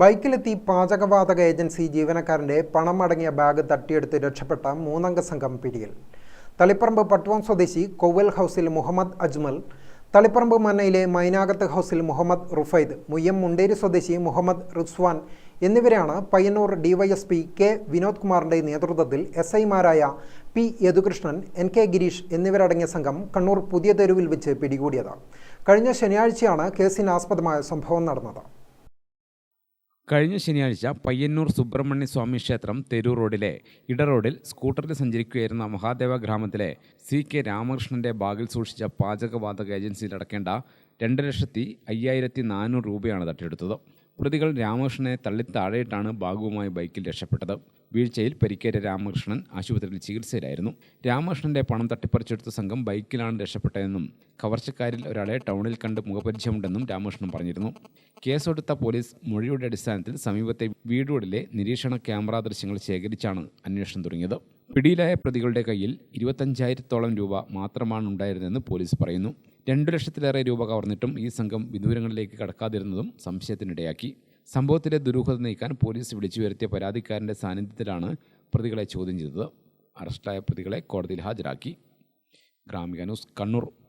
ബൈക്കിലെത്തി പാചകവാതക ഏജൻസി ജീവനക്കാരന്റെ പണം അടങ്ങിയ ബാഗ് തട്ടിയെടുത്ത് രക്ഷപ്പെട്ട മൂന്നംഗ സംഘം പിടിയിൽ. തളിപ്പറമ്പ് പട്ടുവം സ്വദേശി കൊവ്വൽ ഹൗസിൽ മുഹമ്മദ് അജ്മൽ തളിപ്പറമ്പ് മന്നയിലെ മൈനാകത്ത് ഹൗസിൽ മുഹമ്മദ് റുഫൈദ് മുയ്യം മുണ്ടേരി സ്വദേശി മുഹമ്മദ് റിസ്വാൻ എന്നിവരാണ് പയ്യന്നൂർ ഡിവൈഎസ്പി കെ വിനോദ് കുമാറിന്റെ നേതൃത്വത്തിൽ എസ് ഐമാരായ P Yadukrishnan N K Girish എന്നിവരടങ്ങിയ സംഘം കണ്ണൂർ പുതിയ തെരുവിൽ വെച്ച് പിടികൂടിയത്. കഴിഞ്ഞ ശനിയാഴ്ചയാണ് കേസിന് ആസ്പദമായ സംഭവം നടന്നത്. കഴിഞ്ഞ ശനിയാഴ്ച പയ്യന്നൂർ സുബ്രഹ്മണ്യ സ്വാമി ക്ഷേത്രം തെരൂർ റോഡിലെ ഇട റോഡിൽ സ്കൂട്ടറിൽ സഞ്ചരിക്കുകയായിരുന്ന മഹാദേവ ഗ്രാമത്തിലെ സി കെ രാമകൃഷ്ണന്റെ ബാഗിൽ സൂക്ഷിച്ച പാചകവാതക ഏജൻസിയിൽ അടക്കേണ്ട രണ്ട് ലക്ഷത്തി അയ്യായിരത്തി നാനൂറ് രൂപയാണ് തട്ടിയെടുത്തത്. പ്രതികൾ രാമകൃഷ്ണനെ തള്ളി താഴെയിട്ടാണ് ബാഗുവുമായി ബൈക്കിൽ രക്ഷപ്പെട്ടത്. വീഴ്ചയിൽ പരിക്കേറ്റ രാമകൃഷ്ണൻ ആശുപത്രിയിൽ ചികിത്സയിലായിരുന്നു. രാമകൃഷ്ണന്റെ പണം തട്ടിപ്പറിച്ചെടുത്ത സംഘം ബൈക്കിലാണ് രക്ഷപ്പെട്ടതെന്നും കവർച്ചക്കാരിൽ ഒരാളെ ടൗണിൽ കണ്ട് മുഖപരിചയമുണ്ടെന്നും രാമകൃഷ്ണൻ പറഞ്ഞിരുന്നു. കേസെടുത്ത പോലീസ് മൊഴിയുടെ അടിസ്ഥാനത്തിൽ സമീപത്തെ വീടുകളിലെ നിരീക്ഷണ ക്യാമറ ദൃശ്യങ്ങൾ ശേഖരിച്ചാണ് അന്വേഷണം തുടങ്ങിയത്. പിടിയിലായ പ്രതികളുടെ കയ്യിൽ ഇരുപത്തഞ്ചായിരത്തോളം രൂപ മാത്രമാണ് ഉണ്ടായിരുന്നതെന്ന് പോലീസ് പറയുന്നു. രണ്ടു ലക്ഷത്തിലേറെ രൂപ കവർന്നിട്ടും ഈ സംഘം വിദൂരങ്ങളിലേക്ക് കടക്കാതിരുന്നതും സംശയത്തിനിടയാക്കി. സംഭവത്തിലെ ദുരൂഹത നീക്കാൻ പോലീസ് വിളിച്ചു വരുത്തിയ പരാതിക്കാരന്റെ സാന്നിധ്യത്തിലാണ് പ്രതികളെ ചോദ്യം ചെയ്തത്. അറസ്റ്റായ പ്രതികളെ കോടതിയിൽ ഹാജരാക്കി. ഗ്രാമിക ന്യൂസ് കണ്ണൂർ.